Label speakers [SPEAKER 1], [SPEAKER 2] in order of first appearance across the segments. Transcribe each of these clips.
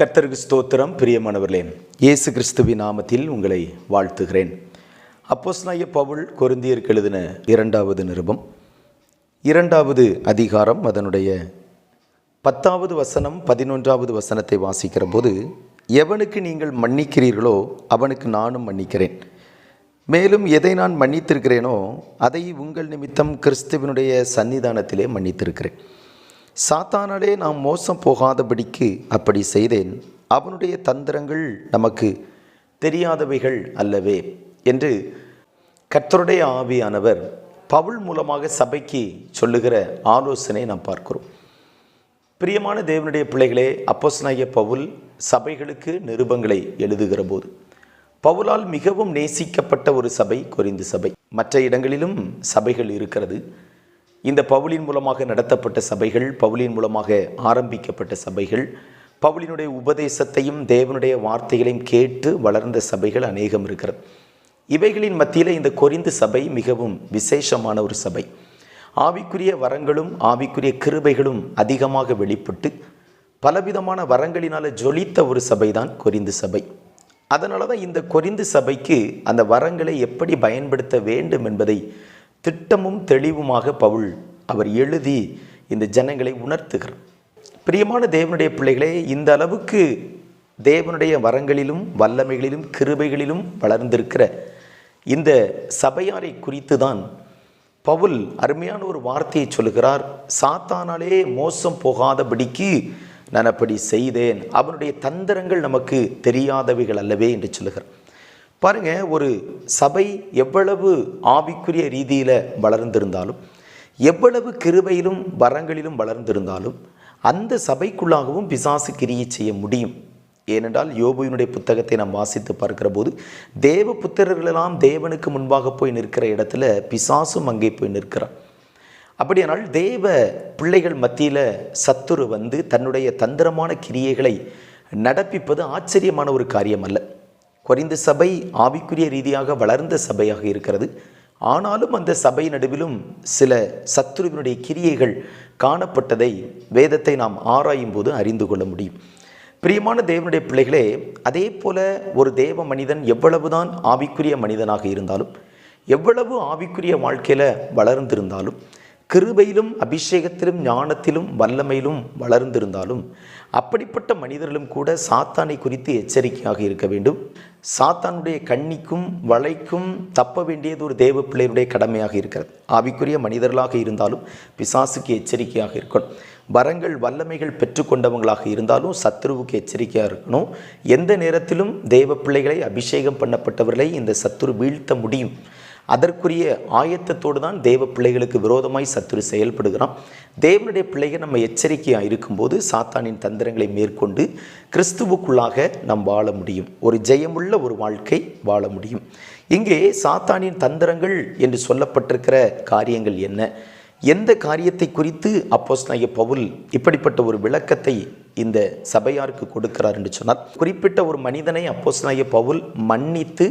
[SPEAKER 1] கர்த்தருக்கு ஸ்தோத்திரம் பிரியமானவர்களே இயேசு கிறிஸ்துவின் நாமத்தில் உங்களை வாழ்த்துகிறேன். அப்போஸ்னாய பவுல் கொருந்தியருக்கு எழுதின இரண்டாவது நிருபம். இரண்டாவது அதிகாரம் அதனுடைய பத்தாவது வசனம் பதினொன்றாவது வசனத்தை வாசிக்கிற போது எவனுக்கு நீங்கள் மன்னிக்கிறீர்களோ அவனுக்கு நானும் மன்னிக்கிறேன். மேலும் எதை நான் மன்னித்திருக்கிறேனோ அதை உங்கள் நிமித்தம் கிறிஸ்துவனுடைய சன்னிதானத்திலே மன்னித்திருக்கிறேன். சாத்தானாலே நாம் மோசம் போகாதபடிக்கு அப்படி செய்தேன். அவனுடைய தந்திரங்கள் நமக்கு தெரியாதவைகள் அல்லவே என்று கர்த்தருடைய ஆவியானவர் பவுல் மூலமாக சபைக்கு சொல்லுகிற ஆலோசனை நாம் பார்க்கிறோம். பிரியமான தேவனுடைய பிள்ளைகளே அப்போஸ்நாய பவுல் சபைகளுக்கு நிருபங்களை எழுதுகிற போது பவுலால் மிகவும் நேசிக்கப்பட்ட ஒரு சபை கொரிந்து சபை. மற்ற இடங்களிலும் சபைகள் இருக்கிறது. இந்த பவுலின் மூலமாக நடத்தப்பட்ட சபைகள் பவுலின் மூலமாக ஆரம்பிக்கப்பட்ட சபைகள் பவுலினுடைய உபதேசத்தையும் தேவனுடைய வார்த்தைகளையும் கேட்டு வளர்ந்த சபைகள் அநேகம் இருக்கிறது. இவைகளின் மத்தியில் இந்த கொரிந்து சபை மிகவும் விசேஷமான ஒரு சபை. ஆவிக்குரிய வரங்களும் ஆவிக்குரிய கிருபைகளும் அதிகமாக வெளிப்பட்டு பலவிதமான வரங்களினால் ஜொலித்த ஒரு சபை தான் கொரிந்து சபை. அதனால தான் இந்த கொரிந்து சபைக்கு அந்த வரங்களை எப்படி பயன்படுத்த வேண்டும் என்பதை திட்டமும் தெளிவுமாக பவுல் அவர் எழுதி இந்த ஜனங்களை உணர்த்துகிறார். பிரியமான தேவனுடைய பிள்ளைகளே இந்த அளவுக்கு தேவனுடைய வரங்களிலும் வல்லமைகளிலும் கிருபைகளிலும் வளர்ந்திருக்கிற இந்த சபையாரை குறித்து தான் பவுல் அருமையான ஒரு வார்த்தையை சொல்கிறார் சாத்தானாலே மோசம் போகாதபடிக்கு நான் அப்படி செய்தேன். அவனுடைய தந்திரங்கள் நமக்கு தெரியாதவைகள் அல்லவே என்று சொல்லுகிறார். பாருங்கள் ஒரு சபை எவ்வளவு ஆவிக்குரிய ரீதியில் வளர்ந்திருந்தாலும் எவ்வளவு கிருபையிலும் வரங்களிலும் வளர்ந்திருந்தாலும் அந்த சபைக்குள்ளாகவும் பிசாசு கிரியை செய்ய முடியும். ஏனென்றால் யோபுவினுடைய புத்தகத்தை நாம் வாசித்து பார்க்கிற போது தேவ புத்திரர்களெல்லாம் தேவனுக்கு முன்பாக போய் நிற்கிற இடத்துல பிசாசும் அங்கே போய் நிற்கிறான். அப்படியானால் தேவ பிள்ளைகள் மத்தியில் சத்துரு வந்து தன்னுடைய தந்திரமான கிரியைகளை நடப்பிப்பது ஆச்சரியமான ஒரு காரியம் அல்ல குறைந்த சபை ஆவிக்குரிய ரீதியாக வளர்ந்த சபையாக இருக்கிறது. ஆனாலும் அந்த சபை நடுவிலும் சில சத்துருவினுடைய கிரியைகள் காணப்பட்டதை வேதத்தை நாம் ஆராயும் போது அறிந்து கொள்ள முடியும். பிரியமான தேவனுடைய பிள்ளைகளே அதே போல ஒரு தேவ மனிதன் எவ்வளவுதான் ஆவிக்குரிய மனிதனாக இருந்தாலும் எவ்வளவு ஆவிக்குரிய வாழ்க்கையில் வளர்ந்திருந்தாலும் கிருபையிலும் அபிஷேகத்திலும் ஞானத்திலும் வல்லமையிலும் வளர்ந்திருந்தாலும் அப்படிப்பட்ட மனிதர்களும் கூட சாத்தானை குறித்து எச்சரிக்கையாக இருக்க வேண்டும். சாத்தானுடைய கண்ணிக்கும் வளைக்கும் தப்ப வேண்டியது ஒரு தேவ பிள்ளையுடைய கடமையாக இருக்கிறது. ஆவிக்குரிய மனிதர்களாக இருந்தாலும் பிசாசுக்கு எச்சரிக்கையாக இருக்கணும். வரங்கள் வல்லமைகள் பெற்றுக்கொண்டவங்களாக இருந்தாலும் சத்துருவுக்கு எச்சரிக்கையாக இருக்கணும். எந்த நேரத்திலும் தேவ பிள்ளைகளை அபிஷேகம் பண்ணப்பட்டவர்களை இந்த சத்துரு வீழ்த்த முடியும். அதற்குரிய ஆயத்தத்தோடு தான் தேவ பிள்ளைகளுக்கு விரோதமாய் சத்துரு செயல்படுகிறான். தேவனுடைய பிள்ளைகள் நம்ம எச்சரிக்கையாக இருக்கும்போது சாத்தானின் தந்திரங்களை மேற்கொண்டு கிறிஸ்துவுக்குள்ளாக நாம் வாழ முடியும். ஒரு ஜெயமுள்ள ஒரு வாழ்க்கை வாழ முடியும். இங்கே சாத்தானின் தந்திரங்கள் என்று சொல்லப்பட்டிருக்கிற காரியங்கள் என்ன? எந்த காரியத்தை குறித்து அப்போஸ் நாய பவுல் இப்படிப்பட்ட ஒரு விளக்கத்தை இந்த சபையாருக்கு கொடுக்கிறார் என்று சொன்னார் குறிப்பிட்ட ஒரு மனிதனை அப்போஸ் நாய பவுல் மன்னித்து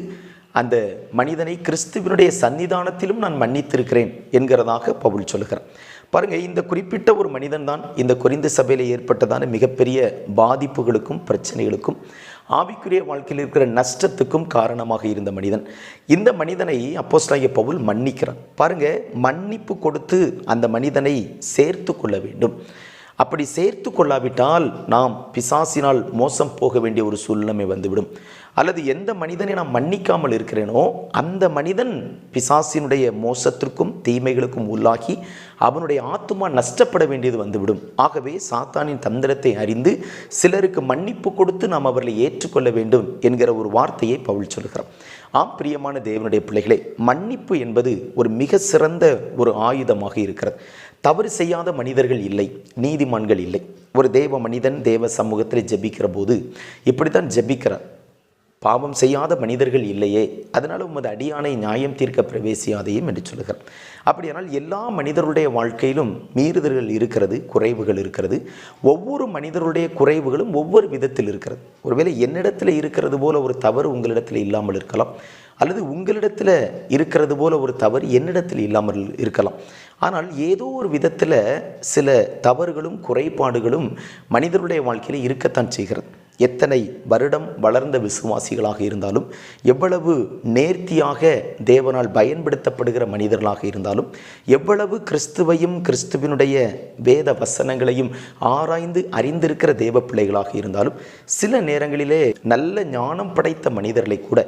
[SPEAKER 1] அந்த மனிதனை கிறிஸ்துவனுடைய சன்னிதானத்திலும் நான் மன்னித்திருக்கிறேன் என்கிறதாக பவுல் சொல்கிறார் பாருங்க இந்த குறிப்பிட்ட ஒரு மனிதன் தான் இந்த குறிந்து சபையில் ஏற்பட்டதான மிகப்பெரிய பாதிப்புகளுக்கும் பிரச்சனைகளுக்கும் ஆவிக்குரிய வாழ்க்கையில் இருக்கிற நஷ்டத்துக்கும் காரணமாக இருந்த மனிதன். இந்த மனிதனை அப்போஸ்லாகிய பவுல் மன்னிக்கிறான் பாருங்கள் மன்னிப்பு கொடுத்து அந்த மனிதனை சேர்த்து கொள்ள வேண்டும். அப்படி சேர்த்து கொள்ளாவிட்டால் நாம் பிசாசினால் மோசம் போக வேண்டிய ஒரு சூழ்நிலை வந்துவிடும். அல்லது எந்த மனிதனை நான் மன்னிக்காமல் இருக்கிறேனோ அந்த மனிதன் பிசாசினுடைய மோசத்திற்கும் தீமைகளுக்கும் உள்ளாகி அவனுடைய ஆத்மா நஷ்டப்பட வேண்டியது வந்துவிடும். ஆகவே சாத்தானின் தந்திரத்தை அறிந்து சிலருக்கு மன்னிப்பு கொடுத்து நாம் அவர்களை ஏற்றுக்கொள்ள வேண்டும் என்கிற ஒரு வார்த்தையை பவுல் சொல்கிறார். ஆம் பிரியமான தேவனுடைய பிள்ளைகளே மன்னிப்பு என்பது ஒரு மிக சிறந்த ஒரு ஆயுதமாக இருக்கிறது. தவறு செய்யாத மனிதர்கள் இல்லை நீதிமான்கள் இல்லை. ஒரு தேவ மனிதன் தேவ சமூகத்தில் ஜபிக்கிற போது இப்படித்தான் ஜபிக்கிறார். பாவம் செய்யாத மனிதர்கள் இல்லையே. அதனால் உமது அடியானை நியாயம் தீர்க்க பிரவேசியாதையும் என்று சொல்லுகிறார். அப்படியானால் எல்லா மனிதருடைய வாழ்க்கையிலும் மீறுதல்கள் இருக்கிறது குறைவுகள் இருக்கிறது. ஒவ்வொரு மனிதருடைய குறைவுகளும் ஒவ்வொரு விதத்தில் இருக்கிறது. ஒருவேளை என்னிடத்தில் இருக்கிறது போல ஒரு தவறு உங்களிடத்தில் இல்லாமல் இருக்கலாம். அல்லது உங்களிடத்தில் இருக்கிறது போல ஒரு தவறு என்னிடத்தில் இல்லாமல் இருக்கலாம். ஆனால் ஏதோ ஒரு விதத்தில் சில தவறுகளும் குறைபாடுகளும் மனிதருடைய வாழ்க்கையில் இருக்கத்தான் செய்கிறது. எத்தனை வருடம் வளர்ந்த விசுவாசிகளாக இருந்தாலும் எவ்வளவு நேர்த்தியாக தேவனால் பயன்படுத்தப்படுகிற மனிதர்களாக இருந்தாலும் எவ்வளவு கிறிஸ்துவையும் கிறிஸ்துவினுடைய வேத வசனங்களையும் ஆராய்ந்து அறிந்திருக்கிற தேவ பிள்ளைகளாக இருந்தாலும் சில நேரங்களிலே நல்ல ஞானம் படைத்த மனிதர்களை கூட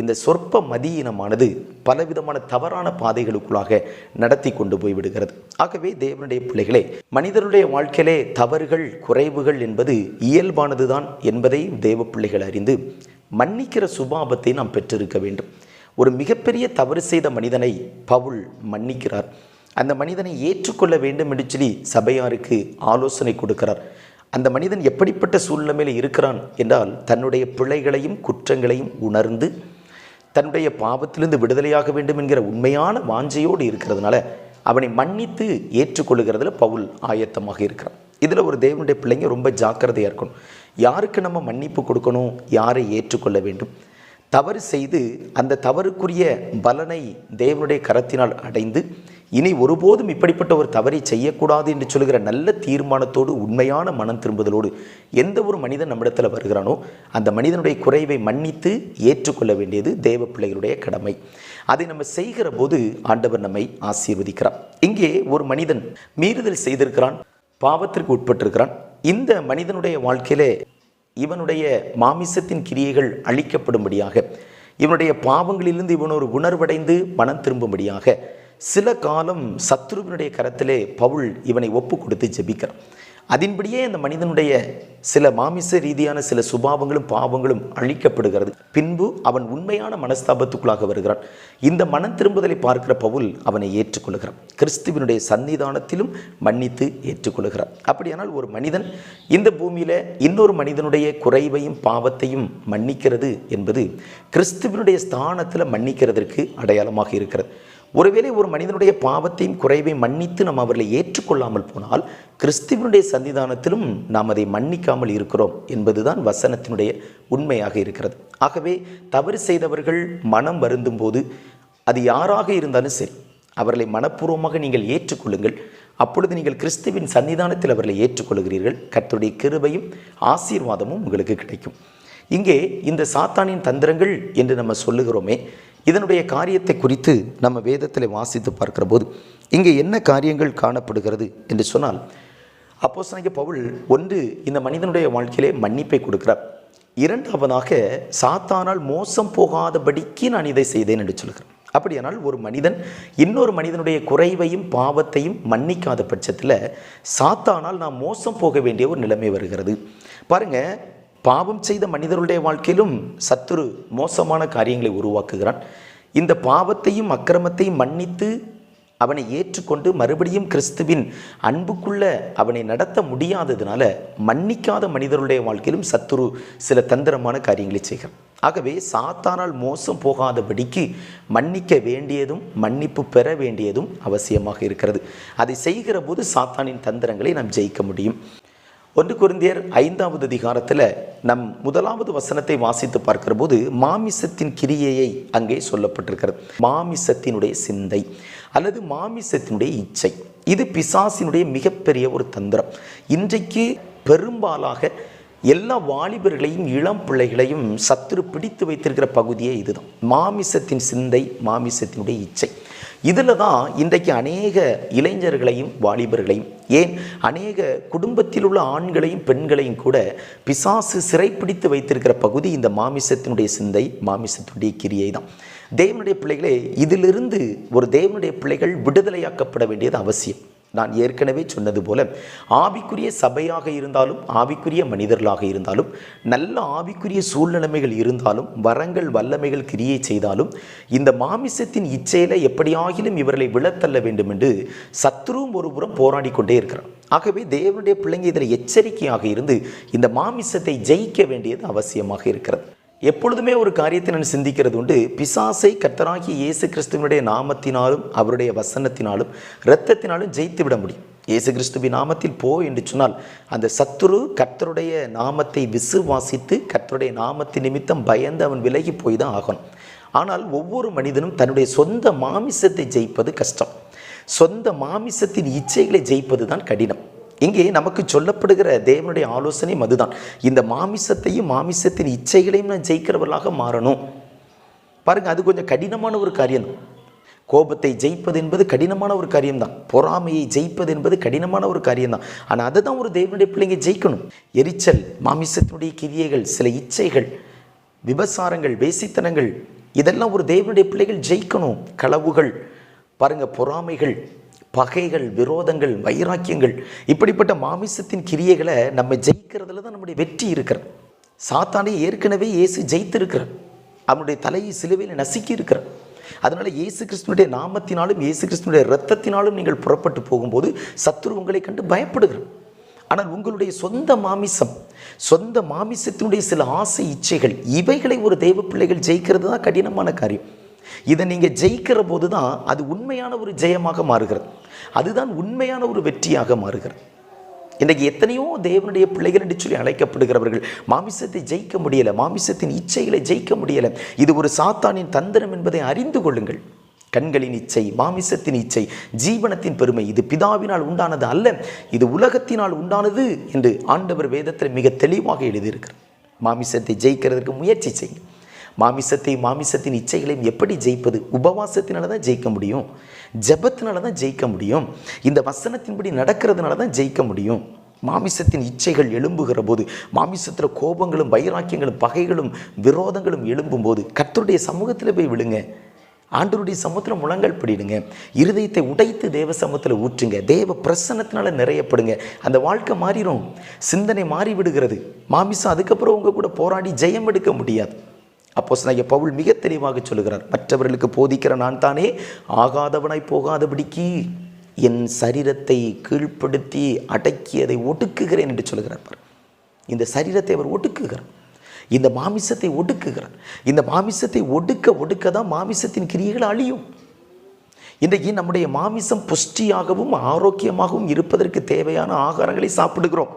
[SPEAKER 1] இந்த சொற்ப மதியினமானது பலவிதமான தவறான பாதைகளுக்குள்ளாக நடத்தி கொண்டு போய் விடுகிறது. ஆகவே தேவனுடைய பிள்ளைகளே மனிதனுடைய வாழ்க்கையிலே தவறுகள் குறைவுகள் என்பது இயல்பானதுதான் என்பதை தேவ பிள்ளைகள் அறிந்து மன்னிக்கிற சுபாபத்தை நாம் பெற்றிருக்க வேண்டும். ஒரு மிகப்பெரிய தவறு செய்த மனிதனை பவுல் மன்னிக்கிறார். அந்த மனிதனை ஏற்றுக்கொள்ள வேண்டும் என்று சொல்லி சபையாருக்கு ஆலோசனை கொடுக்கிறார். அந்த மனிதன் எப்படிப்பட்ட சூழ்நிலையில் இருக்கிறான் என்றால் தன்னுடைய பிழைகளையும் குற்றங்களையும் உணர்ந்து தன்னுடைய பாவத்திலிருந்து விடுதலையாக வேண்டும் என்கிற உண்மையான வாஞ்சையோடு இருக்கிறதுனால அவனை மன்னித்து ஏற்றுக்கொள்ளுகிறதுல பவுல் ஆயத்தமாக இருக்கிறான். இதில் ஒரு தேவனுடைய பிள்ளைங்க ரொம்ப ஜாக்கிரதையாக இருக்கணும். யாருக்கு நம்ம மன்னிப்பு கொடுக்கணும்? யாரை ஏற்றுக்கொள்ள வேண்டும்? தவறு செய்து அந்த தவறுக்குரிய பலனை தேவனுடைய கரத்தினால் அடைந்து இனி ஒருபோதும் இப்படிப்பட்ட ஒரு தவறை செய்யக்கூடாது என்று சொல்கிற நல்ல தீர்மானத்தோடு உண்மையான மனம் திரும்புதலோடு எந்த ஒரு மனிதன் நம்மிடத்தில் வருகிறானோ அந்த மனிதனுடைய குறைவை மன்னித்து ஏற்றுக்கொள்ள வேண்டியது தேவ பிள்ளைகளுடைய கடமை. அதை நம்ம செய்கிற போது ஆண்டவர் நம்மை ஆசீர்வதிக்கிறார். இங்கே ஒரு மனிதன் மீறுதல் செய்திருக்கிறான் பாவத்திற்கு உட்பட்டிருக்கிறான். இந்த மனிதனுடைய வாழ்க்கையிலே இவனுடைய மாமிசத்தின் கிரியைகள் அழிக்கப்படும்படியாக இவனுடைய பாவங்களிலிருந்து இவன் ஒரு உணர்வடைந்து மனம் திரும்பும்படியாக சில காலம் சத்ருவினுடைய கரத்திலே பவுல் இவனை ஒப்பு கொடுத்து ஜெபிக்கிறான். அதன்படியே அந்த மனிதனுடைய சில மாமிச ரீதியான சில சுபாவங்களும் பாவங்களும் அழிக்கப்படுகிறது. பின்பு அவன் உண்மையான மனஸ்தாபத்துக்குள்ளாக வருகிறான். இந்த மனம் திரும்புதலை பார்க்கிற பவுல் அவனை ஏற்றுக்கொள்கிறான். கிறிஸ்துவினுடைய சன்னிதானத்திலும் மன்னித்து ஏற்றுக்கொள்கிறான். அப்படியானால் ஒரு மனிதன் இந்த பூமியில இன்னொரு மனிதனுடைய குறைவையும் பாவத்தையும் மன்னிக்கிறது என்பது கிறிஸ்துவினுடைய ஸ்தானத்தில் மன்னிக்கிறதற்கு அடையாளமாக இருக்கிறது. ஒருவேளை ஒரு மனிதனுடைய பாவத்தையும் குறைவை மன்னித்து நாம் அவர்களை ஏற்றுக்கொள்ளாமல் போனால் கிறிஸ்துவனுடைய சன்னிதானத்திலும் நாம் அதை மன்னிக்காமல் இருக்கிறோம் என்பதுதான் வசனத்தினுடைய உண்மையாக இருக்கிறது. ஆகவே தவறு செய்தவர்கள் மனம் வருந்தும் போது அது யாராக இருந்தாலும் சரி அவர்களை மனப்பூர்வமாக நீங்கள் ஏற்றுக்கொள்ளுங்கள். அப்பொழுது நீங்கள் கிறிஸ்துவின் சன்னிதானத்தில் அவர்களை ஏற்றுக்கொள்கிறீர்கள். கர்த்தருடைய கிருபையும் ஆசீர்வாதமும் உங்களுக்கு கிடைக்கும். இங்கே இந்த சாத்தானின் தந்திரங்கள் என்று நம்ம சொல்லுகிறோமே இதனுடைய காரியத்தை குறித்து நம்ம வேதத்தில் வாசித்து பார்க்கிற போது இங்கே என்ன காரியங்கள் காணப்படுகிறது என்று சொன்னால் அப்போ பவுல் ஒன்று இந்த மனிதனுடைய வாழ்க்கையிலே மன்னிப்பை கொடுக்கிறார். இரண்டாவதாக சாத்தானால் மோசம் போகாதபடிக்கு நான் இதை செய்தேன் என்று சொல்கிறேன் அப்படியானால் ஒரு மனிதன் இன்னொரு மனிதனுடைய குறைவையும் பாவத்தையும் மன்னிக்காத பட்சத்தில் சாத்தானால் நாம் மோசம் போக வேண்டிய ஒரு நிலைமை வருகிறது. பாருங்க பாவம் செய்த மனிதருடைய வாழ்க்கையிலும் சத்துரு மோசமான காரியங்களை உருவாக்குகிறான். இந்த பாவத்தையும் அக்கிரமத்தையும் மன்னித்து அவனை ஏற்றுக்கொண்டு மறுபடியும் கிறிஸ்துவின் அன்புக்குள்ள அவனை நடத்த முடியாததுனால மன்னிக்காத மனிதருடைய வாழ்க்கையிலும் சத்துரு சில தந்திரமான காரியங்களை செய்கிறான். ஆகவே சாத்தானால் மோசம் போகாதபடிக்கு மன்னிக்க வேண்டியதும் மன்னிப்பு பெற வேண்டியதும் அவசியமாக இருக்கிறது. அதை செய்கிற போது சாத்தானின் தந்திரங்களை நாம் ஜெயிக்க முடியும். ஒன்று குருந்தியர் ஐந்தாவது அதிகாரத்தில் நம் முதலாவது வசனத்தை வாசித்து பார்க்கிற போது மாமிசத்தின் கிரியையை அங்கே சொல்லப்பட்டிருக்கிறது. மாமிசத்தினுடைய சிந்தை அல்லது மாமிசத்தினுடைய இச்சை. இது பிசாசினுடைய மிகப்பெரிய ஒரு தந்திரம். இன்றைக்கு பெரும்பாலாக எல்லா வாலிபர்களையும் இளம் பிள்ளைகளையும் சத்துரு பிடித்து வைத்திருக்கிற பகுதியே இதுதான். மாமிசத்தின் சிந்தை மாமிசத்தினுடைய இச்சை. இதில் தான் இன்றைக்கு அநேக இளைஞர்களையும் வாலிபர்களையும் ஏன்? அநேக குடும்பத்தில் உள்ள ஆண்களையும் பெண்களையும் கூட பிசாசு சிறைப்பிடித்து வைத்திருக்கிற பகுதி இந்த மாமிசத்தினுடைய சிந்தை மாமிசத்தினுடைய கிரியை தான் தேவனுடைய பிள்ளைகளே இதிலிருந்து ஒரு தேவனுடைய பிள்ளைகள் விடுதலையாக்கப்பட வேண்டியது அவசியம். நான் ஏற்கனவே சொன்னது போல ஆவிக்குரிய சபையாக இருந்தாலும் ஆவிக்குரிய மனிதர்களாக இருந்தாலும் நல்ல ஆவிக்குரிய சூழ்நிலைமைகள் இருந்தாலும் வரங்கள் வல்லமைகள் கிரியை செய்தாலும் இந்த மாமிசத்தின் இச்சையில எப்படியாகிலும் இவர்களை விழத்தள்ள வேண்டும் என்று சத்ருவும் ஒருபுறம் போராடி கொண்டே இருக்கிறார் ஆகவே தேவனுடைய பிள்ளைங்க இதில் எச்சரிக்கையாக இருந்து இந்த மாமிசத்தை ஜெயிக்க வேண்டியது அவசியமாக இருக்கிறது. எப்பொழுதுமே ஒரு காரியத்தை நான் சிந்திக்கிறது உண்டு. பிசாசை கர்த்தராகி இயேசு கிறிஸ்துவனுடைய நாமத்தினாலும் அவருடைய வசனத்தினாலும் இரத்தத்தினாலும் ஜெயித்து விட முடியும். இயேசு கிறிஸ்துவின் நாமத்தில் போ என்று சொன்னால் அந்த சத்துரு கர்த்தருடைய நாமத்தை விசுவாசித்து கர்த்தருடைய நாமத்தின் நிமித்தம் பயந்து அவன் விலகி போய் தான் ஆகணும். ஆனால் ஒவ்வொரு மனிதனும் தன்னுடைய சொந்த மாமிசத்தை ஜெயிப்பது கஷ்டம். சொந்த மாமிசத்தின் இச்சைகளை ஜெயிப்பது தான் கடினம். இங்கே நமக்கு சொல்லப்படுகிற தேவனுடைய ஆலோசனையும் அதுதான். இந்த மாமிசத்தையும் மாமிசத்தின் இச்சைகளையும் நான் ஜெயிக்கிறவர்களாக மாறணும். பாருங்கள் அது கொஞ்சம் கடினமான ஒரு காரியம் கோபத்தை ஜெயிப்பது என்பது கடினமான ஒரு காரியம்தான். பொறாமையை ஜெயிப்பது என்பது கடினமான ஒரு காரியம்தான். ஆனால் அதை தான் ஒரு தேவனுடைய பிள்ளைங்க ஜெயிக்கணும். எரிச்சல் மாமிசத்தினுடைய கிரியைகள் சில இச்சைகள் விபசாரங்கள் வேசித்தனங்கள் இதெல்லாம் ஒரு தேவனுடைய பிள்ளைகள் ஜெயிக்கணும். களவுகள் பாருங்கள் பொறாமைகள் பகைகள் விரோதங்கள் வைராக்கியங்கள் இப்படிப்பட்ட மாமிசத்தின் கிரியைகளை நம்ம ஜெயிக்கிறதுல தான் நம்முடைய வெற்றி இருக்கிறது. சாத்தானே ஏற்கனவே இயேசு ஜெயித்திருக்கிறார். அவனுடைய தலையை சிலுவையில் நசுக்கி இருக்கிறார். அதனால் இயேசு கிறிஸ்துனுடைய நாமத்தினாலும் இயேசு கிறிஸ்துனுடைய ரத்தத்தினாலும் நீங்கள் புறப்பட்டு போகும்போது சத்துரு உங்களை கண்டு பயப்படுகிறார் ஆனால் உங்களுடைய சொந்த மாமிசம் சொந்த மாமிசத்தினுடைய சில ஆசை இச்சைகள் இவைகளை ஒரு தெய்வ பிள்ளைகள் ஜெயிக்கிறது தான் கடினமான காரியம். இதை நீங்கள் ஜெயிக்கிற போது தான் அது உண்மையான ஒரு ஜெயமாக மாறுகிறது. அதுதான் உண்மையான ஒரு வெற்றியாக மாறுகிறது. இன்றைக்கு எத்தனையோ தேவனுடைய பிள்ளைகள் என்று சொல்லி அழைக்கப்படுகிறவர்கள் மாமிசத்தை ஜெயிக்க முடியலை மாமிசத்தின் இச்சைகளை ஜெயிக்க முடியலை. இது ஒரு சாத்தானின் தந்திரம் என்பதை அறிந்து கொள்ளுங்கள். கண்களின் இச்சை மாமிசத்தின் இச்சை ஜீவனத்தின் பெருமை இது பிதாவினால் உண்டானது அல்ல இது உலகத்தினால் உண்டானது என்று ஆண்டவர் வேதத்தில் மிக தெளிவாக எழுதியிருக்கிறார். மாமிசத்தை ஜெயிக்கிறதுக்கு முயற்சி செய்யும் மாமிசத்தை மாமிசத்தின் இச்சைகளையும் எப்படி ஜெயிப்பது? உபவாசத்தினால தான் ஜெயிக்க முடியும். ஜெபத்தினால தான் ஜெயிக்க முடியும். இந்த வசனத்தின்படி நடக்கிறதுனால தான் ஜெயிக்க முடியும். மாமிசத்தின் இச்சைகள் எழும்புகிற போது மாமிசத்தில் கோபங்களும் வைராக்கியங்களும் பகைகளும் விரோதங்களும் எழும்பும்போது கர்த்தருடைய சமூகத்தில் போய் விழுங்க. ஆண்டருடைய சமூகத்தில் முழங்கல் பிடிடுங்க. இருதயத்தை உடைத்து தேவ சமூகத்தில் ஊற்றுங்க. தேவ பிரசன்னத்தினால நிறையப்படுங்க. அந்த வாழ்க்கை மாறிடும் சிந்தனை மாறி விடுகிறது மாமிசம் அதுக்கப்புறம் உங்கள் கூட போராடி ஜெயம் எடுக்க முடியாது. அப்போ பவுல் மிக தெளிவாக சொல்லுகிறார் மற்றவர்களுக்கு போதிக்கிற நான் தானே ஆகாதவனாய் போகாதபடிக்கு என் சரீரத்தை கீழ்ப்படுத்தி அடக்கி அதை ஒடுக்குகிறேன் என்று சொல்லுகிறார் இந்த சரீரத்தை அவர் ஒடுக்குகிறார். இந்த மாமிசத்தை ஒடுக்குகிறார். இந்த மாமிசத்தை ஒடுக்க ஒடுக்க தான் மாமிசத்தின் கிரியைகள் அழியும். இன்றைக்கு நம்முடைய மாமிசம் புஷ்டியாகவும் ஆரோக்கியமாகவும் இருப்பதற்கு தேவையான ஆகாரங்களை சாப்பிடுகிறோம்.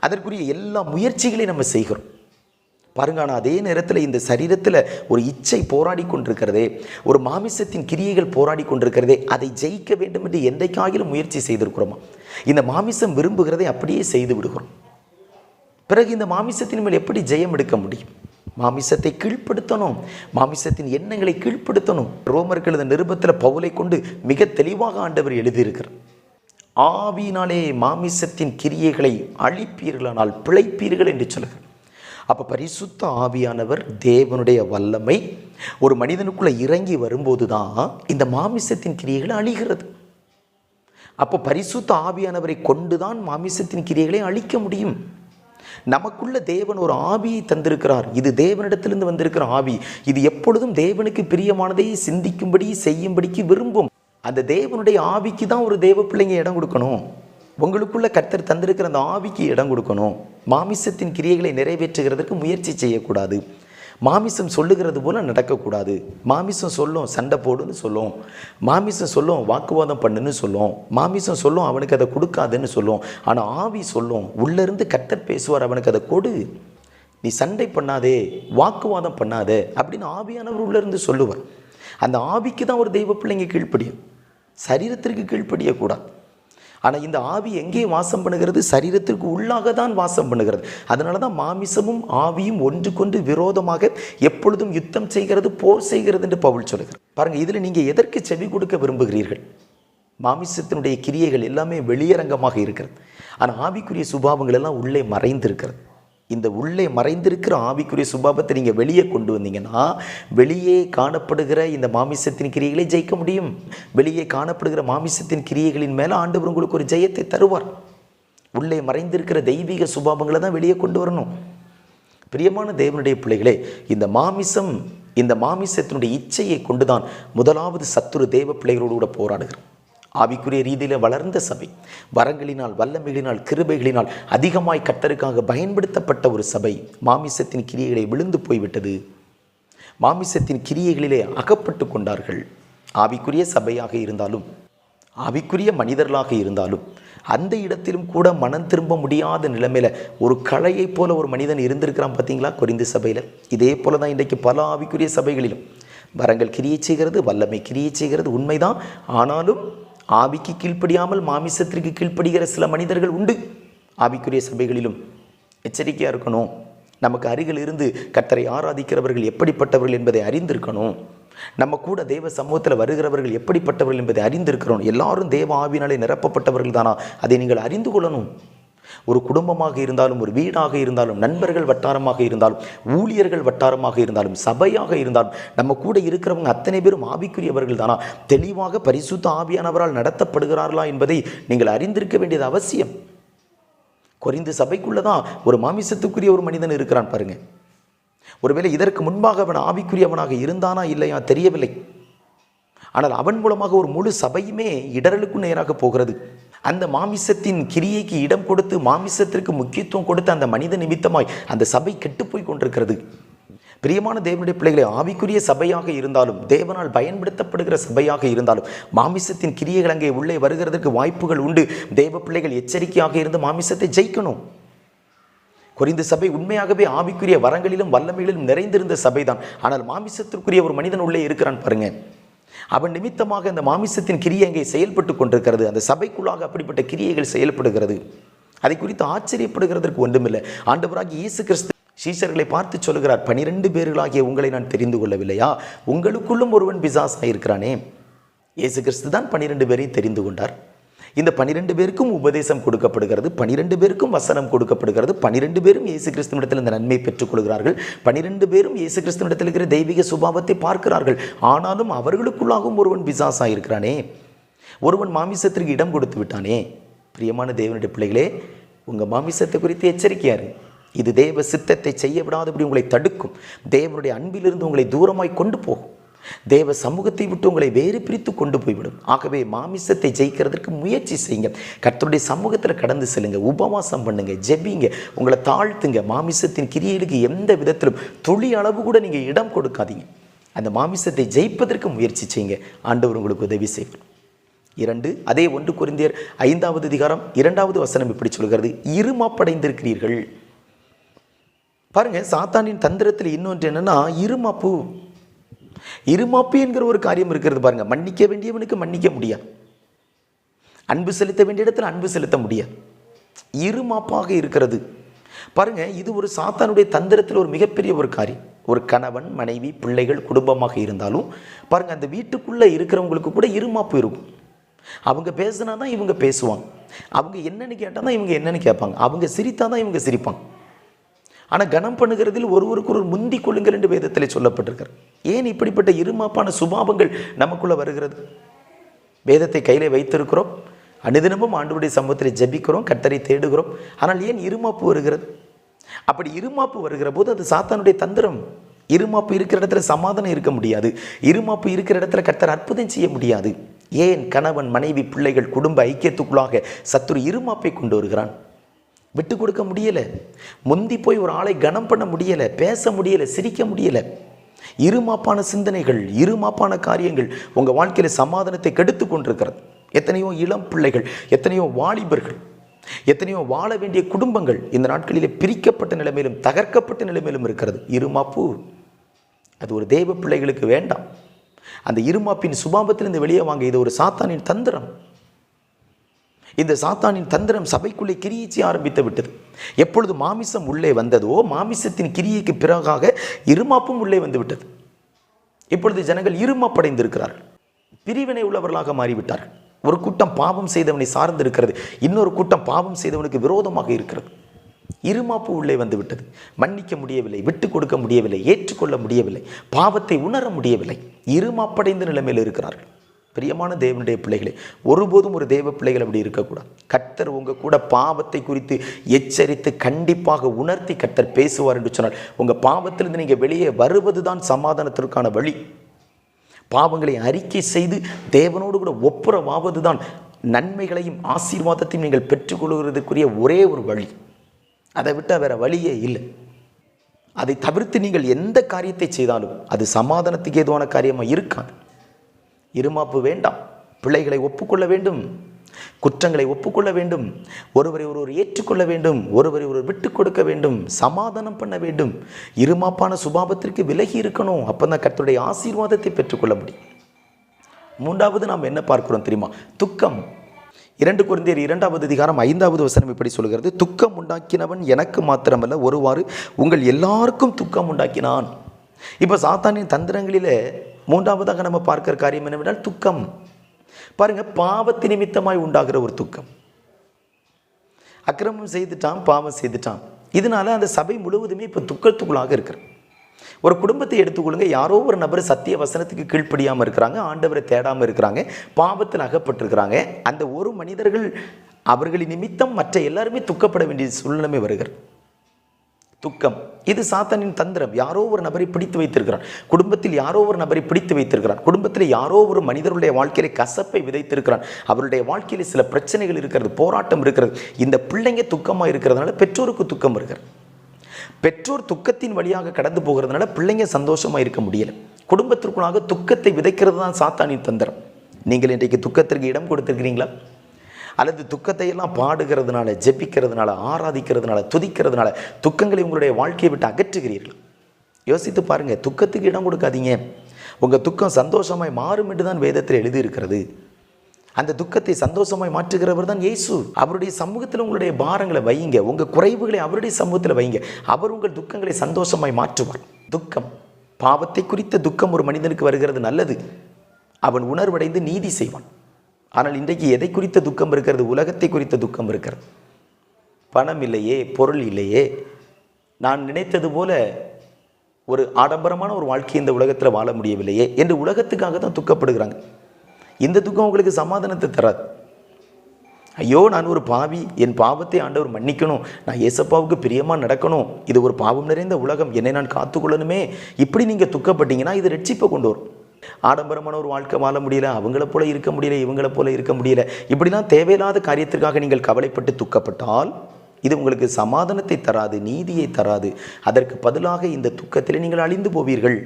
[SPEAKER 1] அதற்குரிய எல்லா முயற்சிகளையும் நம்ம செய்கிறோம். பாருங்க ஆனால் அதே நேரத்தில் இந்த சரீரத்தில் ஒரு இச்சை போராடி கொண்டிருக்கிறதே ஒரு மாமிசத்தின் கிரியைகள் போராடி கொண்டிருக்கிறதே அதை ஜெயிக்க வேண்டும் என்று என்றைக்காகிலும் முயற்சி செய்திருக்கிறோமா? இந்த மாமிசம் விரும்புகிறதை அப்படியே செய்து விடுகிறோம். பிறகு இந்த மாமிசத்தின் மேல் எப்படி ஜெயம் எடுக்க முடியும்? மாமிசத்தை கீழ்ப்படுத்தணும் மாமிசத்தின் எண்ணங்களை கீழ்ப்படுத்தணும். ரோமர்கள் இந்த நிருபத்தில் பவுலை கொண்டு மிக தெளிவாக ஆண்டவர் எழுதியிருக்கிறார். ஆவினாலே மாமிசத்தின் கிரியைகளை அழிப்பீர்களானால் பிழைப்பீர்கள் என்று சொல்கிறார் அப்போ பரிசுத்த ஆவியானவர் தேவனுடைய வல்லமை ஒரு மனிதனுக்குள்ளே இறங்கி வரும்போது தான் இந்த மாமிசத்தின் கிரியைகளை அழிகிறது. அப்போ பரிசுத்த ஆவியானவரை கொண்டு தான் மாமிசத்தின் கிரியைகளை அழிக்க முடியும். நமக்குள்ள தேவன் ஒரு ஆவியை தந்திருக்கிறார். இது தேவனிடத்திலிருந்து வந்திருக்கிற ஆவி. இது எப்பொழுதும் தேவனுக்கு பிரியமானதை சிந்திக்கும்படி செய்யும்படிக்கு விரும்பும். அந்த தேவனுடைய ஆவிக்கு தான் ஒரு தேவ பிள்ளைங்க இடம் கொடுக்கணும். உங்களுக்குள்ள கர்த்தர் தந்திருக்கிற அந்த ஆவிக்கு இடம் கொடுக்கணும். மாமிசத்தின் கிரியைகளை நிறைவேற்றுகிறதுக்கு முயற்சி செய்யக்கூடாது. மாமிசம் சொல்லுகிறது போல நடக்கக்கூடாது. மாமிசம் சொல்லும் சண்டை போடுன்னு சொல்லும். மாமிசம் சொல்லும் வாக்குவாதம் பண்ணுன்னு சொல்லும். மாமிசம் சொல்லும் அவனுக்கு அதை கொடுக்காதுன்னு சொல்லும். ஆனால் ஆவி சொல்லும். உள்ளேருந்து கர்த்தர் பேசுவார் அவனுக்கு அதை கொடு. நீ சண்டை பண்ணாதே வாக்குவாதம் பண்ணாதே அப்படின்னு ஆவியானவர் உள்ளேருந்து சொல்லுவார். அந்த ஆவிக்கு தான் ஒரு தெய்வ பிள்ளைங்க கீழ்ப்படியும். சரீரத்திற்கு கீழ்ப்படியக்கூடாது. ஆனால் இந்த ஆவி எங்கே வாசம் பண்ணுகிறது? சரீரத்திற்கு உள்ளாக தான் வாசம் பண்ணுகிறது. அதனால தான் மாமிசமும் ஆவியும் ஒன்றுக்கொன்று விரோதமாக எப்பொழுதும் யுத்தம் செய்கிறது போர் செய்கிறது என்று பவுல் சொல்லுகிறார். பாருங்க இதில் நீங்கள் எதற்கு செவி கொடுக்க விரும்புகிறீர்கள்? மாமிசத்தினுடைய கிரியைகள் எல்லாமே வெளியரங்கமாக இருக்கிறது. ஆனால் ஆவிக்குரிய சுபாவங்கள் எல்லாம் உள்ளே மறைந்திருக்கிறது. இந்த உள்ளே மறைந்திருக்கிற ஆவிக்குரிய சுபாவத்தை நீங்கள் வெளியே கொண்டு வந்தீங்கன்னா வெளியே காணப்படுகிற இந்த மாமிசத்தின் கிரியைகளை ஜெயிக்க முடியும். வெளியே காணப்படுகிற மாமிசத்தின் கிரியைகளின் மேலே ஆண்டவர் உங்களுக்கு ஒரு ஜெயத்தை தருவார். உள்ளே மறைந்திருக்கிற தெய்வீக சுபாவங்களை தான் வெளியே கொண்டு வரணும். பிரியமான தேவனுடைய பிள்ளைகளே இந்த மாமிசம் இந்த மாமிசத்தினுடைய இச்சையை கொண்டுதான் முதலாவது சத்துரு தேவ பிள்ளைகளோடு கூட போராடுகிறோம் ஆவிக்குரிய ரீதியில் வளர்ந்த சபை. வரங்களினால் வல்லமைகளினால் கிருபைகளினால் அதிகமாய் கத்தருக்காக பயன்படுத்தப்பட்ட ஒரு சபை மாமிசத்தின் கிரியைகளை விழுந்து போய்விட்டது. மாமிசத்தின் கிரியைகளிலே அகப்பட்டு கொண்டார்கள். ஆவிக்குரிய சபையாக இருந்தாலும் ஆவிக்குரிய மனிதர்களாக இருந்தாலும் அந்த இடத்திலும் கூட மனம் திரும்ப முடியாத நிலைமையில் ஒரு கலையைப் போல ஒரு மனிதன் இருந்திருக்கிறான் பார்த்தீங்களா? குறைந்த சபையில். இதே போல தான் இன்றைக்கு பல ஆவிக்குரிய சபைகளிலும். வரங்கள் கிரியை செய்கிறது வல்லமை கிரியை செய்கிறது உண்மைதான். ஆனாலும் ஆவிக்கு கீழ்ப்படியாமல் மாமிசத்திற்கு கீழ்ப்படுகிற சில மனிதர்கள் உண்டு. ஆவிக்குரிய சபைகளிலும் எச்சரிக்கையாக இருக்கணும். நமக்கு அருகில் இருந்து கத்தரை ஆராதிக்கிறவர்கள் எப்படிப்பட்டவர்கள் என்பதை அறிந்திருக்கணும். நம்ம கூட தேவ சமூகத்தில் வருகிறவர்கள் எப்படிப்பட்டவர்கள் என்பதை அறிந்திருக்கிறோம். எல்லாரும் தேவ ஆவினாலே நிரப்பப்பட்டவர்கள் தானா அதை நீங்கள் அறிந்து கொள்ளணும். ஒரு குடும்பமாக இருந்தாலும் ஒரு வீடாக இருந்தாலும் நண்பர்கள் வட்டாரமாக இருந்தாலும் ஊழியர்கள் வட்டாரமாக இருந்தாலும் சபையாக இருந்தாலும் நம்ம கூட இருக்கிறவங்க அத்தனை பேரும் ஆவிக்குரியவர்கள் தானா? தெளிவாக பரிசுத்த ஆவியானவரால் நடத்தப்படுகிறார்களா என்பதை நீங்கள் அறிந்திருக்க வேண்டியது அவசியம். குறைந்து சபைக்குள்ளே தான் ஒரு மாமிசத்துக்குரிய ஒரு மனிதன் இருக்கிறான் பாருங்க. ஒருவேளை இதற்கு முன்பாக அவன் ஆவிக்குரியவனாக இருந்தானா இல்லையா தெரியவில்லை. ஆனால் அவன் மூலமாக ஒரு முழு சபையுமே இடரலுக்கு நேராக போகிறது. அந்த மாமிசத்தின் கிரியைக்கு இடம் கொடுத்து மாமிசத்திற்கு முக்கியத்துவம் கொடுத்து அந்த மனித நிமித்தமாய் அந்த சபை கெட்டுப்போய் கொண்டிருக்கிறது. பிரியமான தேவனுடைய பிள்ளைகளை ஆவிக்குரிய சபையாக இருந்தாலும் தேவனால் பயன்படுத்தப்படுகிற சபையாக இருந்தாலும் மாமிசத்தின் கிரியைகள் அங்கே உள்ளே வருகிறதற்கு வாய்ப்புகள் உண்டு. தேவ பிள்ளைகள் எச்சரிக்கையாக இருந்து மாமிசத்தை ஜெயிக்கணும். குறைந்த சபை உண்மையாகவே ஆவிக்குரிய வரங்களிலும் வல்லமைகளிலும் நிறைந்திருந்த சபைதான். ஆனால் மாமிசத்திற்குரிய ஒரு மனிதன் உள்ளே இருக்கிறான் பாருங்கள் அவன் நிமித்தமாக அந்த மாமிசத்தின் கிரியை அங்கே செயல்பட்டு கொண்டிருக்கிறது. அந்த சபைக்குள்ளாக அப்படிப்பட்ட கிரியைகள் செயல்படுகிறது. அதை குறித்து ஆச்சரியப்படுகிறதற்கு ஒன்றுமில்லை. ஆண்டவராகி இயேசு கிறிஸ்து சீஷர்களை பார்த்து சொல்லுகிறார் பனிரெண்டு பேர்களாகிய உங்களை நான் தெரிந்து கொள்ளவில்லையா? உங்களுக்குள்ளும் ஒருவன் பிசாஸ் ஆயிருக்கிறானே இயேசு கிறிஸ்து தான் பனிரெண்டு பேரையும் தெரிந்து கொண்டார். இந்த பனிரெண்டு பேருக்கும் உபதேசம் கொடுக்கப்படுகிறது பனிரெண்டு பேருக்கும் வசனம் கொடுக்கப்படுகிறது பனிரெண்டு பேரும் இயேசு கிறிஸ்துவிடத்தில் இந்த நன்மை பெற்றுக் கொள்கிறார்கள் பனிரெண்டு பேரும் இயேசு கிறிஸ்துவிடத்தில் இருக்கிற தெய்வீக சுபாவத்தை பார்க்கிறார்கள். ஆனாலும் அவர்களுக்குள்ளாகவும் ஒருவன் பிசாசாக இருக்கிறானே? ஒருவன் மாமிசத்திற்கு இடம் கொடுத்து விட்டானே? பிரியமான தேவனுடைய பிள்ளைகளே உங்கள் மாமிசத்தை குறித்து எச்சரிக்கையாரு. இது தேவ சித்தத்தை செய்ய விடாதபடி உங்களை தடுக்கும். தேவனுடைய அன்பிலிருந்து உங்களை தூரமாய் கொண்டு போகும். தேவ சமூகத்தை விட்டு உங்களை வேறு பிரித்து கொண்டு போய்விடும். ஆகவே மாமிசத்தை ஜெயிக்கிறதுக்கு முயற்சி செய்யுங்க. கர்த்தருடைய சமூகத்தில் கடந்து செல்லுங்க. உபவாசம் பண்ணுங்க. ஜெபிங்க. உங்களை தாழ்த்துங்க. மாமிசத்தின் கிரியைகளுக்கு எந்த விதத்திலும் துளி அளவு கூட நீங்கள் இடம் கொடுக்காதீங்க. அந்த மாமிசத்தை ஜெயிப்பதற்கு முயற்சி செய்யுங்க. ஆண்டவர் உங்களுக்கு உதவி செய்வார். இரண்டு அதே ஒன்று குறிந்தியர் ஐந்தாவது அதிகாரம் இரண்டாவது வசனம் இப்படி சொல்கிறது. இருமாப்படைந்திருக்கிறீர்கள். பாருங்க சாத்தானின் தந்திரத்தில் இன்னொன்று என்னன்னா இருமாப்பு. இருமாப்பு என்கிற ஒரு காரியம் இருக்கிறது பாருங்க. மன்னிக்க வேண்டியவனுக்கு மன்னிக்க முடியாது. அன்பு செலுத்த வேண்டிய இடத்துல அன்பு செலுத்த முடியாது. இருமாப்பாக இருக்கிறது. பாருங்க இது ஒரு சாத்தானுடைய தந்திரத்தில் ஒரு மிகப்பெரிய ஒரு காரியம். ஒரு கணவன் மனைவி பிள்ளைகள் குடும்பமாக இருந்தாலும் பாருங்க அந்த வீட்டுக்குள்ள இருக்கிறவங்களுக்கு கூட இருமாப்பு இருக்கும். அவங்க பேசுனா தான் இவங்க பேசுவாங்க. அவங்க என்னன்னு கேட்டால் தான் இவங்க என்னன்னு கேட்பாங்க. அவங்க சிரித்தா தான் இவங்க சிரிப்பாங்க. ஆனால் கனம் பண்ணுகிறதில் ஒருவருக்கு ஒரு முந்தி கொள்ளுங்கள் என்று வேதத்தில் சொல்லப்பட்டிருக்கிறார் ஏன் இப்படிப்பட்ட இருமாப்பான சுபாவங்கள் நமக்குள்ளே வருகிறது? வேதத்தை கையிலே வைத்திருக்கிறோம். அனுதினமும் ஆண்டவருடைய சமூகத்தில் ஜெபிக்கிறோம் கத்தரை தேடுகிறோம். ஆனால் ஏன் இருமாப்பு வருகிறது? அப்படி இருமாப்பு வருகிற போது அது சாத்தானுடைய தந்திரம். இருமாப்பு இருக்கிற இடத்துல சமாதானம் இருக்க முடியாது. இருமாப்பு இருக்கிற இடத்துல கர்த்தர் அற்புதம் செய்ய முடியாது. ஏன் கணவன் மனைவி பிள்ளைகள் குடும்ப ஐக்கியத்துக்குள்ளாக சத்துரு இருமாப்பை கொண்டு வருகிறான்? விட்டு கொடுக்க முடியலை. முந்தி போய் ஒரு ஆளை கனம் பண்ண முடியலை பேச முடியலை சிரிக்க முடியலை. இருமாப்பான சிந்தனைகள் இருமாப்பான காரியங்கள் உங்கள் வாழ்க்கையில் சமாதானத்தை கெடுத்து கொண்டிருக்கிறது. எத்தனையோ இளம் பிள்ளைகள் எத்தனையோ வாலிபர்கள் எத்தனையோ வாழ வேண்டிய குடும்பங்கள் இந்த நாட்களிலே பிரிக்கப்பட்ட நிலைமையிலும் தகர்க்கப்பட்ட நிலைமையிலும் இருக்கிறது. இருமாப்பு அது ஒரு தெய்வ பிள்ளைகளுக்கு வேண்டாம். அந்த இருமாப்பின் சுபாபத்திலிருந்து வெளியே வாங்க இது ஒரு சாத்தானின் தந்திரம். இந்த சாத்தானின் தந்திரம் சபைக்குள்ளே கிரியீச்சி ஆரம்பித்து விட்டது. எப்பொழுது மாமிசம் உள்ளே வந்ததோ மாமிசத்தின் கிரியைக்கு பிறகாக இருமாப்பும் உள்ளே வந்துவிட்டது இப்பொழுது ஜனங்கள் இருமாப்படைந்திருக்கிறார்கள். பிரிவினை உள்ளவர்களாக மாறிவிட்டார்கள். ஒரு கூட்டம் பாவம் செய்தவனை சார்ந்து இருக்கிறது இன்னொரு கூட்டம் பாவம் செய்தவனுக்கு விரோதமாக இருக்கிறது. இருமாப்பு உள்ளே வந்துவிட்டது மன்னிக்க முடியவில்லை விட்டு கொடுக்க முடியவில்லை ஏற்றுக்கொள்ள முடியவில்லை பாவத்தை உணர முடியவில்லை. இருமாப்படைந்த நிலைமையில் இருக்கிறார்கள். பிரியமான தேவனுடைய பிள்ளைகளே ஒருபோதும் ஒரு தேவ பிள்ளைகள் அப்படி இருக்கக்கூடாது. கர்த்தர் உங்கள் கூட பாவத்தை குறித்து எச்சரித்து கண்டிப்பாக உணர்த்தி கர்த்தர் பேசுவார் என்று சொன்னால் உங்கள் பாவத்திலிருந்து நீங்கள் வெளியே வருவது தான் சமாதானத்திற்கான வழி. பாவங்களை அறிக்கை செய்து தேவனோடு கூட ஒப்புரவாவது தான் நன்மைகளையும் ஆசீர்வாதத்தையும் நீங்கள் பெற்றுக்கொள்கிறதுக்குரிய ஒரே ஒரு வழி. அதை விட்டால் வேற வழியே இல்லை. அதை தவிர்த்து நீங்கள் எந்த காரியத்தை செய்தாலும் அது சமாதானத்துக்கு ஏதுவான காரியமாக இருக்காது. இருமாப்பு வேண்டாம். பிள்ளைகளை ஒப்புக்கொள்ள வேண்டும். குற்றங்களை ஒப்புக்கொள்ள வேண்டும். ஒருவரை ஒருவர் ஏற்றுக்கொள்ள வேண்டும். ஒருவரை ஒருவர் விட்டு கொடுக்க வேண்டும். சமாதானம் பண்ண வேண்டும். இருமாப்பான சுபாவத்திற்கு விலகி இருக்கணும். அப்போ தான் கர்த்தருடைய ஆசீர்வாதத்தை பெற்றுக்கொள்ள முடியும். மூன்றாவது நாம் என்ன பார்க்கிறோம் தெரியுமா? துக்கம். இரண்டு குழந்தையர் இரண்டாவது அதிகாரம் ஐந்தாவது வசனம் இப்படி சொல்கிறது. துக்கம் உண்டாக்கினவன் எனக்கு மாத்திரமல்ல ஒருவாறு உங்கள் எல்லாருக்கும் துக்கம் உண்டாக்கினான். இப்போ சாத்தானின் தந்திரங்களிலே மூன்றாவதாக நம்ம பார்க்கிற காரியம் என்னவென்றால் துக்கம். பாருங்க பாவத்து நிமித்தமாய் உண்டாகிற ஒரு துக்கம். அக்கிரமம் செய்துட்டான் பாவம் செய்துட்டான். இதனால அந்த சபை முழுவதுமே இப்போ துக்கத்துக்குள்ளாக இருக்கிறது ஒரு குடும்பத்தை எடுத்துக்கொள்ளுங்க யாரோ ஒரு நபர் சத்திய வசனத்துக்கு கீழ்ப்படியாமல் இருக்கிறாங்க ஆண்டவரை தேடாமல் இருக்கிறாங்க பாவத்தில் அகப்பட்டிருக்கிறாங்க. அந்த ஒரு மனிதர்கள் அவர்களின் நிமித்தம் மற்ற எல்லாருமே துக்கப்பட வேண்டிய சூழ்நிலைமை வருகிறது. துக்கம். இது சாத்தனின் தந்திரம். யாரோ ஒரு நபரை பிடித்து வைத்திருக்கிறான். குடும்பத்தில் யாரோ ஒரு நபரை பிடித்து வைத்திருக்கிறான். குடும்பத்தில் யாரோ ஒரு மனிதருடைய வாழ்க்கையில கசப்பை விதைத்திருக்கிறான். அவருடைய வாழ்க்கையில் சில பிரச்சனைகள் இருக்கிறது போராட்டம் இருக்கிறது. இந்த பிள்ளைங்க துக்கமாக இருக்கிறதுனால பெற்றோருக்கு துக்கம் இருக்கிறது பெற்றோர் துக்கத்தின் வழியாக கடந்து போகிறதுனால பிள்ளைங்க சந்தோஷமாக இருக்க முடியலை. குடும்பத்திற்குள்ளாக துக்கத்தை விதைக்கிறது தான் சாத்தானின் தந்திரம். நீங்கள் இன்றைக்கு துக்கத்திற்கு இடம் கொடுத்துருக்கிறீங்களா? அல்லது துக்கத்தை எல்லாம் பாடுகிறதுனால ஜெபிக்கிறதுனால ஆராதிக்கிறதுனால துதிக்கிறதுனால துக்கங்களை உங்களுடைய வாழ்க்கையை விட்டு அகற்றுகிறீர்கள்? யோசித்து பாருங்கள் துக்கத்துக்கு இடம் கொடுக்காதீங்க. உங்கள் துக்கம் சந்தோஷமாய் மாறும் என்று தான் வேதத்தில் எழுதியிருக்கிறது. அந்த துக்கத்தை சந்தோஷமாய் மாற்றுகிறவர் தான் இயேசு. அவருடைய சமூகத்தில் உங்களுடைய பாரங்களை வையுங்க. உங்கள் குறைவுகளை அவருடைய சமூகத்தில் வைங்க அவர் உங்கள் துக்கங்களை சந்தோஷமாய் மாற்றுவார். துக்கம் பாவத்தை குறித்த துக்கம் ஒரு மனிதனுக்கு வருகிறது நல்லது. அவன் உணர்வடைந்து நீதி செய்வான். ஆனால் இன்றைக்கு எதை குறித்த துக்கம் இருக்கிறது? உலகத்தை குறித்த துக்கம் இருக்கிறது. பணம் இல்லையே பொருள் இல்லையே. நான் நினைத்தது போல ஒரு ஆடம்பரமான ஒரு வாழ்க்கை இந்த உலகத்தில் வாழ முடியவில்லையே என்று உலகத்துக்காக தான் துக்கப்படுகிறாங்க. இந்த துக்கம் உங்களுக்கு சமாதானத்தை தராது. ஐயோ நான் ஒரு பாவி என் பாவத்தை ஆண்டவர் மன்னிக்கணும். நான் ஏசப்பாவுக்கு பிரியமாக நடக்கணும். இது ஒரு பாவம் நிறைந்த உலகம். என்னை நான் காத்துக்கொள்ளணுமே. இப்படி நீங்கள் துக்கப்பட்டீங்கன்னா இது ரட்சிப்பை கொண்டு வரும். ஆடம்பரமான ஒரு வாழ்க்கை வாழ முடியல அவங்கள போல இருக்க முடியல இவங்கள போல இருக்க முடியல. இப்படிலாம் தேவையில்லாத காரியத்திற்காக நீங்கள் கவலைப்பட்டு துக்கப்பட்டால் இது உங்களுக்கு சமாதானத்தை தராது நீதியை தராது. அதற்கு பதிலாக இந்த துக்கத்தில் நீங்கள் அழிந்து போவீர்கள்.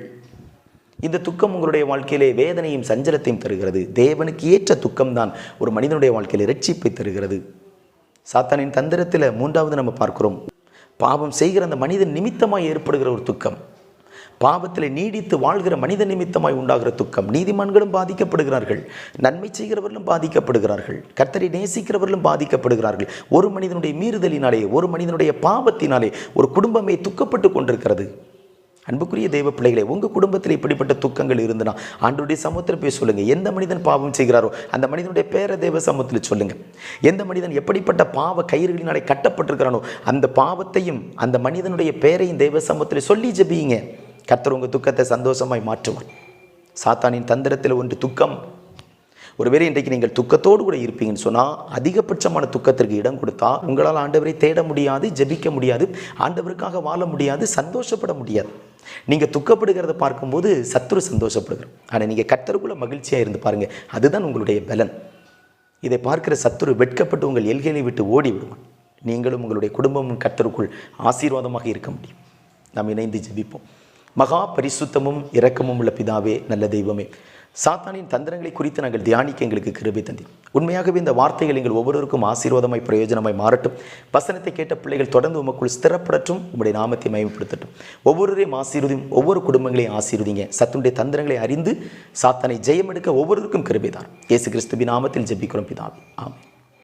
[SPEAKER 1] இந்த துக்கம் உங்களுடைய வாழ்க்கையிலே வேதனையும் சஞ்சலத்தையும் தருகிறது. தேவனுக்கு ஏற்ற துக்கம்தான் ஒரு மனிதனுடைய வாழ்க்கையில் ரட்சிப்பை தருகிறது. சாத்தானின் தந்திரத்தில் மூன்றாவது நம்ம பார்க்கிறோம். பாவம் செய்கிற அந்த மனிதன் நிமித்தமாய் ஏற்படுகிற ஒரு துக்கம். பாவத்தில் நீடித்து வாழ்கிற மனித நிமித்தமாய் உண்டாகிற துக்கம். நீதிமான்களும் பாதிக்கப்படுகிறார்கள். நன்மை செய்கிறவர்களும் பாதிக்கப்படுகிறார்கள். கர்த்தரை நேசிக்கிறவர்களும் பாதிக்கப்படுகிறார்கள். ஒரு மனிதனுடைய மீறுதலினாலே ஒரு மனிதனுடைய பாவத்தினாலே ஒரு குடும்பமே துக்கப்பட்டு கொண்டிருக்கிறது. அன்புக்குரிய தெய்வ பிள்ளைகளே உங்கள் குடும்பத்தில் இப்படிப்பட்ட துக்கங்கள் இருந்தனா? ஆண்டுடைய சமூகத்தில் போய் சொல்லுங்கள் எந்த மனிதன் பாவம் செய்கிறாரோ அந்த மனிதனுடைய பேர தெய்வ சமூகத்தில் சொல்லுங்கள் எந்த மனிதன் எப்படிப்பட்ட பாவ கயிறுகளினாலே கட்டப்பட்டிருக்கிறானோ அந்த பாவத்தையும் அந்த மனிதனுடைய பேரையும் தெய்வ சமூகத்தில் சொல்லி ஜெபியுங்க. கத்தர் உங்கள் துக்கத்தை சந்தோஷமாய் மாற்றுவார். சாத்தானின் தந்திரத்தில் ஒன்று துக்கம். ஒருவேளை இன்றைக்கு நீங்கள் துக்கத்தோடு கூட இருப்பீங்கன்னு சொன்னால் அதிகபட்சமான துக்கத்திற்கு இடம் கொடுத்தா உங்களால் ஆண்டவரை தேட முடியாது ஜெபிக்க முடியாது ஆண்டவருக்காக வாழ முடியாது சந்தோஷப்பட முடியாது. நீங்கள் துக்கப்படுகிறத பார்க்கும்போது சத்துரு சந்தோஷப்படுகிறோம் ஆனால் நீங்கள் கத்தருக்குள்ள மகிழ்ச்சியாக இருந்து பாருங்கள் அதுதான் உங்களுடைய பலன். இதை பார்க்கிற சத்துரு வெட்கப்பட்டு உங்கள் எல்கையை விட்டு ஓடி விடுவான் நீங்களும் உங்களுடைய குடும்பமும் கர்த்தருக்குள் ஆசீர்வாதமாக இருக்க முடியும். நாம் இணைந்து ஜெபிப்போம். மகா பரிசுத்தமும் இரக்கமும் உள்ள பிதாவே நல்ல தெய்வமே. சாத்தானின் தந்திரங்களை குறித்து நாங்கள் தியானிக்க எங்களுக்கு கிருபை தந்தி. உண்மையாகவே இந்த வார்த்தைகள் எங்கள் ஒவ்வொருவருக்கும் ஆசீர்வாதமாய் பிரயோஜனமாய் மாறட்டும். வசனத்தை கேட்ட பிள்ளைகள் தொடர்ந்து உமக்குள் ஸ்திரப்படட்டும் உங்களுடைய நாமத்தை மயமப்படுத்தட்டும் ஒவ்வொருவரையும் ஆசீர்வதியும் ஒவ்வொரு குடும்பங்களையும் ஆசீர்வதிங்க. சத்துடைய தந்திரங்களை அறிந்து சாத்தானை ஜெயம் எடுக்க ஒவ்வொருவருக்கும் கிருபை தான் இயேசு கிறிஸ்துவின் நாமத்தில் ஜெபிக்கிறோம் பிதாவே. ஆமாம்